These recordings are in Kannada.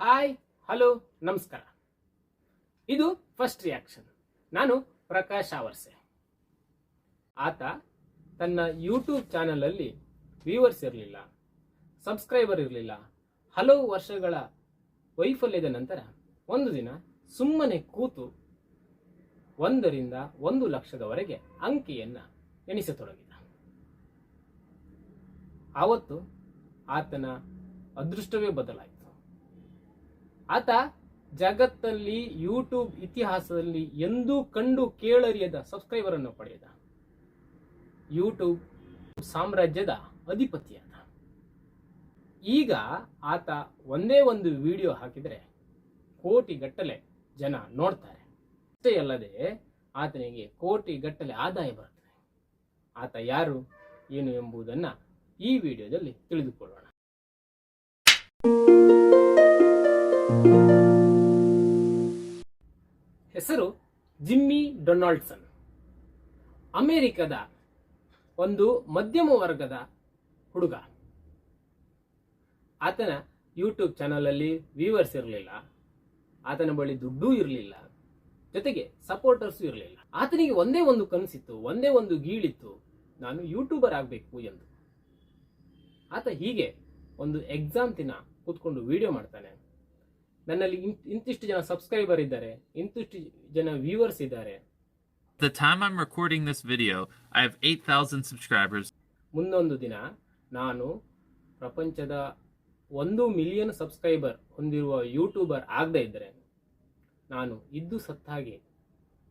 ಹಾಯ್, ಹಲೋ, ನಮಸ್ಕಾರ. ಇದು ಫಸ್ಟ್ ರಿಯಾಕ್ಷನ್ ನಾನು ಪ್ರಕಾಶ್ ಆವರ್ಸೆ. ಆತ ತನ್ನ ಯೂಟ್ಯೂಬ್ ಚಾನಲಲ್ಲಿ ವ್ಯೂವರ್ಸ್ ಇರಲಿಲ್ಲ ಸಬ್ಸ್ಕ್ರೈಬರ್ ಇರಲಿಲ್ಲ. ಹಲವು ವರ್ಷಗಳ ವೈಫಲ್ಯದ ನಂತರ ಒಂದು ದಿನ ಸುಮ್ಮನೆ ಕೂತು ಒಂದರಿಂದ ಒಂದು ಲಕ್ಷದವರೆಗೆ ಅಂಕಿಯನ್ನು ಎಣಿಸತೊಡಗಿದ. ಆವತ್ತು ಆತನ ಅದೃಷ್ಟವೇ ಬದಲಾಯಿತು. ಆತ ಜಗತ್ತಲ್ಲಿ ಯೂಟ್ಯೂಬ್ ಇತಿಹಾಸದಲ್ಲಿ ಎಂದೂ ಕಂಡು ಕೇಳರಿಯದ ಸಬ್ಸ್ಕ್ರೈಬರ್ ಅನ್ನು ಪಡೆದ ಯೂಟ್ಯೂಬ್ ಸಾಮ್ರಾಜ್ಯದ ಅಧಿಪತಿಯಾದ. ಈಗ ಆತ ಒಂದೇ ಒಂದು ವಿಡಿಯೋ ಹಾಕಿದರೆ ಕೋಟಿಗಟ್ಟಲೆ ಜನ ನೋಡ್ತಾರೆ. ಅಷ್ಟೇ ಅಲ್ಲದೆ ಆತನಿಗೆ ಕೋಟಿಗಟ್ಟಲೆ ಆದಾಯ ಬರುತ್ತದೆ ಆತ ಯಾರು, ಏನು ಎಂಬುದನ್ನು ಈ ವಿಡಿಯೋದಲ್ಲಿ ತಿಳಿದುಕೊಳ್ಳೋಣ. ಹೆಸರು ಜಿಮ್ಮಿ ಡೊನಾಲ್ಡ್ಸನ್. ಅಮೆರಿಕದ ಒಂದು ಮಧ್ಯಮ ವರ್ಗದ ಹುಡುಗ. ಆತನ ಯೂಟ್ಯೂಬ್ ಚಾನಲಲ್ಲಿ ವ್ಯೂವರ್ಸ್ ಇರಲಿಲ್ಲ. ಆತನ ಬಳಿ ದುಡ್ಡೂ ಇರಲಿಲ್ಲ. ಜೊತೆಗೆ ಸಪೋರ್ಟರ್ಸು ಇರಲಿಲ್ಲ. ಆತನಿಗೆ ಒಂದೇ ಒಂದು ಕನಸಿತ್ತು, ಒಂದೇ ಒಂದು ಗೀಳಿತ್ತು, ನಾನು ಯೂಟ್ಯೂಬರ್ ಆಗಬೇಕು ಎಂದು. ಆತ ಹೀಗೆ ಒಂದು ಎಕ್ಸಾಮ್ ದಿನ ಕೂತ್ಕೊಂಡು ವಿಡಿಯೋ ಮಾಡ್ತಾನೆ. ನನ್ನಲ್ಲಿ ಇಂತಿಷ್ಟು ಜನ ಸಬ್ಸ್ಕ್ರೈಬರ್ ಇದ್ದಾರೆ ಇಂತಿಷ್ಟು ಜನ ವ್ಯೂವರ್ಸ್ ಇದ್ದಾರೆ The time I'm recording this video, I have 8,000 subscribers. ಮುಂದೊಂದು ದಿನ ನಾನು ಪ್ರಪಂಚದ ಒಂದು ಮಿಲಿಯನ್ ಸಬ್ಸ್ಕ್ರೈಬರ್ ಹೊಂದಿರುವ ಯೂಟ್ಯೂಬರ್ ಆಗದೇ ಇದ್ದರೆ ನಾನು ಇದ್ದು ಸತ್ತಾಗೆ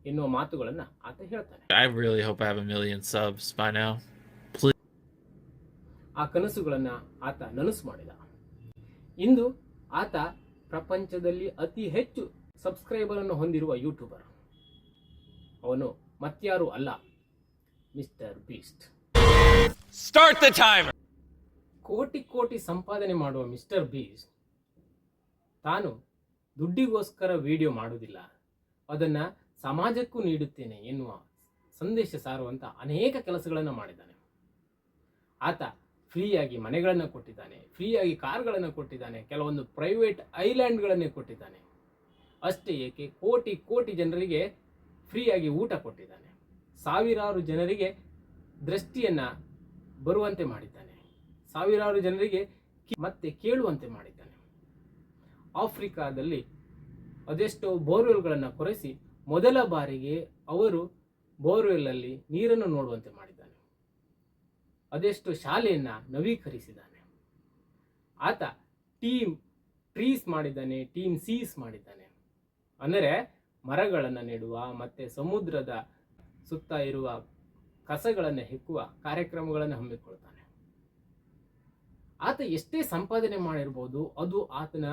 ಎನ್ನುವ ಮಾತುಗಳನ್ನು ಆತ ಹೇಳ್ತಾನೆ I really hope I have a million subs by now. ಆ ಕನಸುಗಳನ್ನು ಆತ ನನಸು ಮಾಡಿದ ಇಂದು ಆತ ಪ್ರಪಂಚದಲ್ಲಿ ಅತಿ ಹೆಚ್ಚು ಸಬ್ಸ್ಕ್ರೈಬರ್ ಅನ್ನು ಹೊಂದಿರುವ ಯೂಟ್ಯೂಬರ್. ಅವನು ಮತ್ಯಾರು ಅಲ್ಲ mister Beast. Start the time ಕೋಟಿ ಕೋಟಿ ಸಂಪಾದನೆ ಮಾಡುವ ಮಿಸ್ಟರ್ ಬೀಸ್ಟ್ ತಾನು ದುಡ್ಡಿಗೋಸ್ಕರ ವಿಡಿಯೋ ಮಾಡುವುದಿಲ್ಲ. ಅದನ್ನು ಸಮಾಜಕ್ಕೂ ನೀಡುತ್ತೇನೆ ಎನ್ನುವ ಸಂದೇಶ ಸಾರುವಂಥ ಅನೇಕ ಕೆಲಸಗಳನ್ನು ಮಾಡಿದ್ದಾನೆ. ಆತ ಫ್ರೀಯಾಗಿ ಮನೆಗಳನ್ನು ಕೊಟ್ಟಿದ್ದಾನೆ, ಫ್ರೀಯಾಗಿ ಕಾರ್ಗಳನ್ನು ಕೊಟ್ಟಿದ್ದಾನೆ, ಕೆಲವೊಂದು ಪ್ರೈವೇಟ್ ಐಲ್ಯಾಂಡ್ಗಳನ್ನೇ ಕೊಟ್ಟಿದ್ದಾನೆ. ಅಷ್ಟೇ ಏಕೆ, ಕೋಟಿ ಕೋಟಿ ಜನರಿಗೆ ಫ್ರೀಯಾಗಿ ಊಟ ಕೊಟ್ಟಿದ್ದಾನೆ. ಸಾವಿರಾರು ಜನರಿಗೆ ದೃಷ್ಟಿಯನ್ನು ಬರುವಂತೆ ಮಾಡಿದ್ದಾನೆ. ಸಾವಿರಾರು ಜನರಿಗೆ ಮತ್ತೆ ಕೇಳುವಂತೆ ಮಾಡಿದ್ದಾನೆ. ಆಫ್ರಿಕಾದಲ್ಲಿ ಅದೆಷ್ಟೋ ಬೋರ್ವೆಲ್ಗಳನ್ನು ಕೊರೆಸಿ ಮೊದಲ ಬಾರಿಗೆ ಅವರು ಬೋರ್ವೆಲ್ಲಲ್ಲಿ ನೀರನ್ನು ನೋಡುವಂತೆ ಮಾಡಿದ್ದಾನೆ ಅದೆಷ್ಟು ಶಾಲೆಯನ್ನು ನವೀಕರಿಸಿದ್ದಾನೆ. ಆತ ಟೀಮ್ ಟ್ರೀಸ್ ಮಾಡಿದ್ದಾನೆ, ಟೀಮ್ ಸೀಸ್ ಮಾಡಿದ್ದಾನೆ. ಅಂದರೆ ಮರಗಳನ್ನು ನೆಡುವ ಮತ್ತೆ ಸಮುದ್ರದ ಸುತ್ತ ಇರುವ ಕಸಗಳನ್ನು ಹೆಕ್ಕುವ ಕಾರ್ಯಕ್ರಮಗಳನ್ನು ಹಮ್ಮಿಕೊಳ್ತಾನೆ. ಆತ ಎಷ್ಟೇ ಸಂಪಾದನೆ ಮಾಡಿರ್ಬೋದು, ಅದು ಆತನ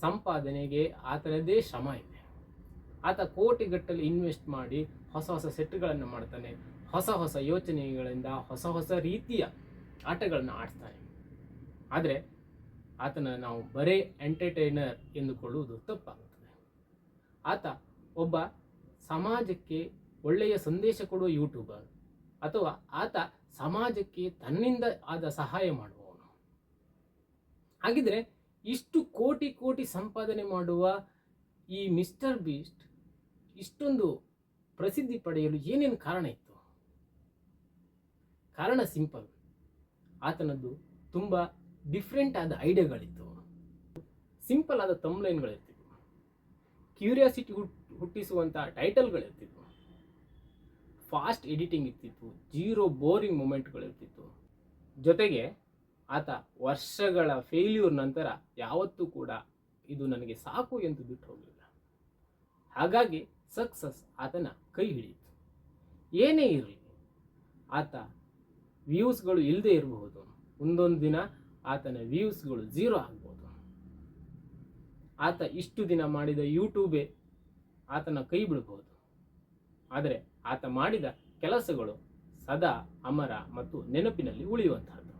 ಸಂಪಾದನೆಗೆ, ಆತನದೇ ಶ್ರಮ ಇದೆ. ಆತ ಕೋಟಿಗಟ್ಟಲೆ ಇನ್ವೆಸ್ಟ್ ಮಾಡಿ ಹೊಸ ಹೊಸ ಸೆಟ್ಗಳನ್ನು ಮಾಡ್ತಾನೆ. ಹೊಸ ಹೊಸ ಯೋಚನೆಗಳಿಂದ ಹೊಸ ಹೊಸ ರೀತಿಯ ಆಟಗಳನ್ನು ಆಡ್ತಾನೆ. ಆದರೆ ಆತನ ನಾವು ಬರೇ ಎಂಟರ್ಟೈನರ್ ಎಂದುಕೊಳ್ಳುವುದು ತಪ್ಪಾಗುತ್ತದೆ. ಆತ ಒಬ್ಬ ಸಮಾಜಕ್ಕೆ ಒಳ್ಳೆಯ ಸಂದೇಶ ಕೊಡುವ ಯೂಟ್ಯೂಬರ್ ಅಥವಾ ಆತ ಸಮಾಜಕ್ಕೆ ತನ್ನಿಂದ ಆದ ಸಹಾಯ ಮಾಡುವವನು. ಹಾಗಿದ್ರೆ ಇಷ್ಟು ಕೋಟಿ ಕೋಟಿ ಸಂಪಾದನೆ ಮಾಡುವ ಈ ಮಿಸ್ಟರ್ ಬೀಸ್ಟ್ ಇಷ್ಟೊಂದು ಪ್ರಸಿದ್ಧಿ ಪಡೆಯಲು ಏನೇನು ಕಾರಣ ಇತ್ತು? ಕಾರಣ ಸಿಂಪಲ್. ಆತನದ್ದು ತುಂಬ ಡಿಫ್ರೆಂಟ್ ಆದ ಐಡಿಯಾಗಳಿತ್ತು. ಸಿಂಪಲ್ ಆದ ತಮ್ಲೈನ್ಗಳಿರ್ತಿದ್ವು ಕ್ಯೂರಿಯಾಸಿಟಿ ಹುಟ್ಟಿಸುವಂತಹ ಟೈಟಲ್ಗಳಿರ್ತಿದ್ವು ಫಾಸ್ಟ್ ಎಡಿಟಿಂಗ್ ಇರ್ತಿತ್ತು ಜೀರೋ ಬೋರಿಂಗ್ ಮೂಮೆಂಟ್ಗಳಿರ್ತಿತ್ತು ಜೊತೆಗೆ ಆತ ವರ್ಷಗಳ ಫೇಲ್ಯೂರ್ ನಂತರ ಯಾವತ್ತೂ ಕೂಡ ಇದು ನನಗೆ ಸಾಕು ಎಂದು ಬಿಟ್ಟು ಹೋಗಲಿಲ್ಲ ಹಾಗಾಗಿ ಸಕ್ಸಸ್ ಆತನ ಕೈ ಹಿಡಿಯಿತು. ಏನೇ ಇರಲಿ, ಆತ ವ್ಯೂಸ್ಗಳು ಇಲ್ಲದೆ ಇರಬಹುದು. ಒಂದೊಂದು ದಿನ ಆತನ ವ್ಯೂಸ್ಗಳು ಜೀರೋ ಆಗ್ಬೋದು. ಆತ ಇಷ್ಟು ದಿನ ಮಾಡಿದ ಯೂಟ್ಯೂಬೇ ಆತನ ಕೈ ಬಿಡಬಹುದು ಆದರೆ ಆತ ಮಾಡಿದ ಕೆಲಸಗಳು ಸದಾ ಅಮರ ಮತ್ತು ನೆನಪಿನಲ್ಲಿ ಉಳಿಯುವಂತಹದ್ದು.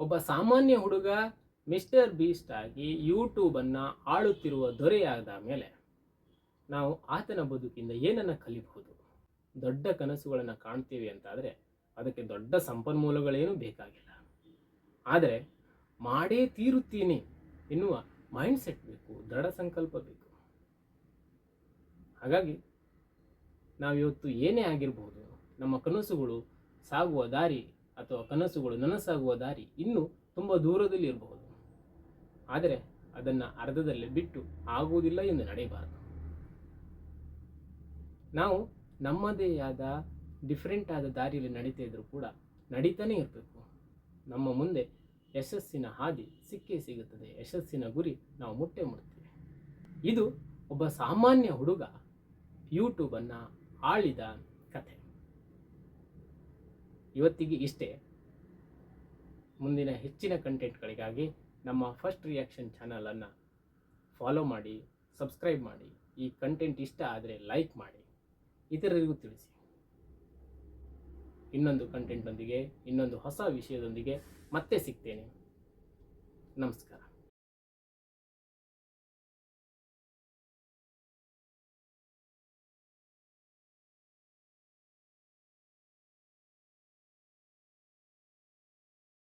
ಒಬ್ಬ ಸಾಮಾನ್ಯ ಹುಡುಗ ಮಿಸ್ಟರ್ ಬೀಸ್ಟ್ ಆಗಿ ಯೂಟ್ಯೂಬನ್ನು ಆಳುತ್ತಿರುವ ದೊರೆಯಾದ ಮೇಲೆ ನಾವು ಆತನ ಬದುಕಿಂದ ಏನನ್ನು ಕಲಿಬಹುದು? ದೊಡ್ಡ ಕನಸುಗಳನ್ನು ಕಾಣ್ತೀವಿ ಅಂತಾದರೆ ಅದಕ್ಕೆ ದೊಡ್ಡ ಸಂಪನ್ಮೂಲಗಳೇನೂ ಬೇಕಾಗಿಲ್ಲ. ಆದರೆ ಮಾಡೇ ತೀರುತ್ತೀನಿ ಎನ್ನುವ ಮೈಂಡ್ ಸೆಟ್ ಬೇಕು, ದೃಢ ಸಂಕಲ್ಪ ಬೇಕು. ಹಾಗಾಗಿ ನಾವಿವತ್ತು ಏನೇ ಆಗಿರಬಹುದು ನಮ್ಮ ಕನಸುಗಳು ಸಾಗುವ ದಾರಿ ಅಥವಾ ಕನಸುಗಳು ನನಸಾಗುವ ದಾರಿ ಇನ್ನೂ ತುಂಬ ದೂರದಲ್ಲಿ ಇರಬಹುದು. ಆದರೆ ಅದನ್ನು ಅರ್ಧದಲ್ಲೇ ಬಿಟ್ಟು ಆಗುವುದಿಲ್ಲ ಎಂದು ನಡೆಯಬಾರದು. ನಾವು ನಮ್ಮದೇ ಆದ ಡಿಫ್ರೆಂಟ್ ಆದ ದಾರಿಯಲ್ಲಿ ನಡೀತಾ ಇದ್ರು ಕೂಡ ನಡೀತಾನೆ ಇರಬೇಕು. ನಮ್ಮ ಮುಂದೆ ಯಶಸ್ಸಿನ ಹಾದಿ ಸಿಕ್ಕೇ ಸಿಗುತ್ತದೆ. ಯಶಸ್ಸಿನ ಗುರಿ ನಾವು ಮುಟ್ಟೆ ಮುಡ್ತೀವಿ ಇದು ಒಬ್ಬ ಸಾಮಾನ್ಯ ಹುಡುಗ ಯೂಟ್ಯೂಬನ್ನು ಆಳಿದ ಕಥೆ. ಇವತ್ತಿಗೆ ಇಷ್ಟೇ. ಮುಂದಿನ ಹೆಚ್ಚಿನ ಕಂಟೆಂಟ್ಗಳಿಗಾಗಿ ನಮ್ಮ ಫಸ್ಟ್ ರಿಯಾಕ್ಷನ್ ಚಾನಲನ್ನು ಫಾಲೋ ಮಾಡಿ ಸಬ್ಸ್ಕ್ರೈಬ್ ಮಾಡಿ. ಈ ಕಂಟೆಂಟ್ ಇಷ್ಟ ಆದರೆ ಲೈಕ್ ಮಾಡಿ. ಇತರರಿಗೂ ತಿಳಿಸಿ. ಇನ್ನೊಂದು ಕಂಟೆಂಟ್ನೊಂದಿಗೆ ಇನ್ನೊಂದು ಹೊಸ ವಿಷಯದೊಂದಿಗೆ ಮತ್ತೆ ಸಿಗ್ತೇನೆ. ನಮಸ್ಕಾರ.